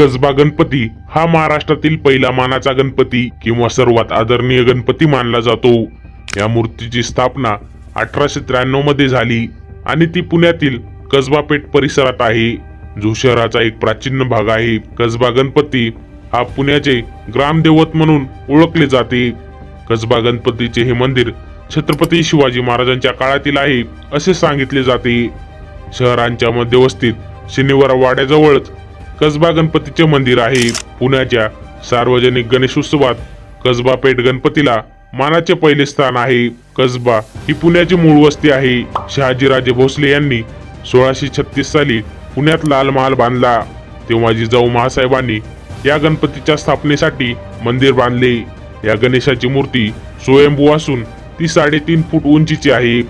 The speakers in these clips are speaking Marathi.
कसबा गणपती हा महाराष्ट्रातील पहिला मानाचा गणपती किंवा सर्वात आदरणीय गणपती मानला जातो. या मूर्तीची स्थापना अठराशे त्र्याण्णवमध्ये झाली आणि ती पुण्यातील कसबा पेठ परिसरात आहे. जो शहराचा एक प्राचीन भाग आहे. कसबा गणपती हा पुण्याचे ग्रामदेवत म्हणून ओळखले जाते. कसबा गणपतीचे हे मंदिर छत्रपती शिवाजी महाराजांच्या काळातील आहे असे सांगितले जाते. शहरांच्या मध्यवस्तीत शनिवार वाड्याजवळच कसबा गणपतीचे मंदिर आहे. पुण्याच्या सार्वजनिक गणेशोत्सवात कसबा पेठ गणपतीला मानाचे पहिले स्थान आहे. कसबा ही पुण्याची मूळ वस्ती आहे. शहाजीराजे भोसले यांनी सोळाशे छत्तीस साली पुण्यात लाल महाल बांधला. तेव्हा जिजाऊ महासाहेबांनी या गणपतीच्या स्थापनेसाठी मंदिर बांधले. या गणेशाची मूर्ती स्वयंभू असून ती साडेतीन फूट उंचीची आहे.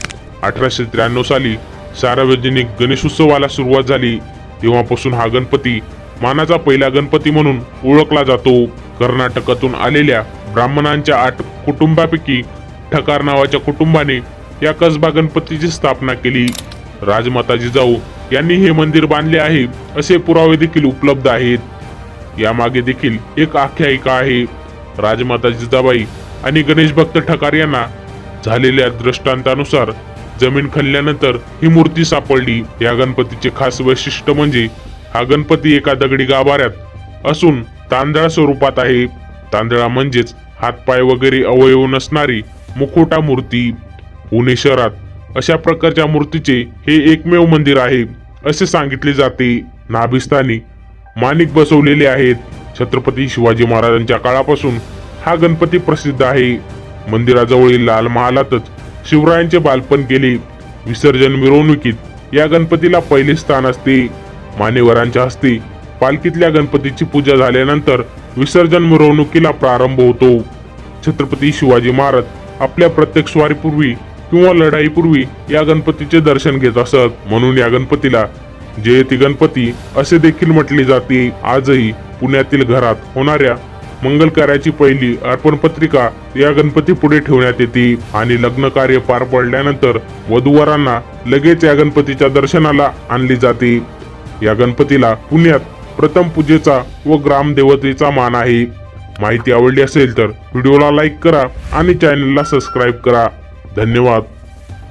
अठराशे त्र्याण्णव साली सार्वजनिक गणेशोत्सवाला सुरुवात झाली. तेव्हापासून हा गणपती मानाचा पहिला गणपती म्हणून ओळखला जातो. कर्नाटकातून आलेल्या ब्राह्मणांच्या आठ कुटुंबापैकी ठकार नावाच्या कुटुंबाने या कसबा गणपतीची स्थापना केली. राजमाता जिजाऊ यांनी हे मंदिर बांधले आहे असे पुरावे देखील उपलब्ध आहेत. यामागे देखील एक आख्यायिका आहे. राजमाता जिजाबाई आणि गणेश भक्त ठकार यांना झालेल्या दृष्टांतानुसार जमीन खल्ल्यानंतर ही मूर्ती सापडली. या गणपतीचे खास वैशिष्ट्य म्हणजे हा गणपती एका दगडी गाभाऱ्यात असून तांदळा स्वरूपात आहे. तांदळा म्हणजेच हातपाय वगैरे अवयव नसणारी मुखोटा मूर्ती. पुणे शहरात अशा प्रकारच्या मूर्तीचे हे एकमेव मंदिर आहे असे सांगितले जाते. नाभिस्थानी माणिक बसवलेले आहेत. छत्रपती शिवाजी महाराजांच्या काळापासून हा गणपती प्रसिद्ध आहे. मंदिराजवळील लाल महालातच शिवरायांचे बालपण केले विसर्जन मिरवणुकीत या गणपतीला पहिले स्थान असते. मान्यवरांच्या हस्ते पालखीतल्या गणपतीची पूजा झाल्यानंतर विसर्जन मिरवणुकीला प्रारंभ होतो. छत्रपती शिवाजी महाराज आपल्या प्रत्येक स्वारीपूर्वी किंवा लढाईपूर्वी या गणपतीचे दर्शन घेत असत. म्हणून या गणपतीला जयती गणपती असे देखील म्हटले जाते. आजही पुण्यातील घरात होणाऱ्या मंगल कार्याची पहिली अर्पण पत्रिका या गणपती पुढे ठेवण्यात येते. आणि लग्न कार्य पार पडल्यानंतर वधूवरांना लगेच या गणपतीच्या दर्शनाला आणली जाते. या गणपतीला पुण्यात प्रथम पूजेचा व ग्रामदेवतेचा मान आहे. माहिती आवडली असेल तर व्हिडिओला लाईक करा आणि चॅनलला सबस्क्राईब करा. धन्यवाद.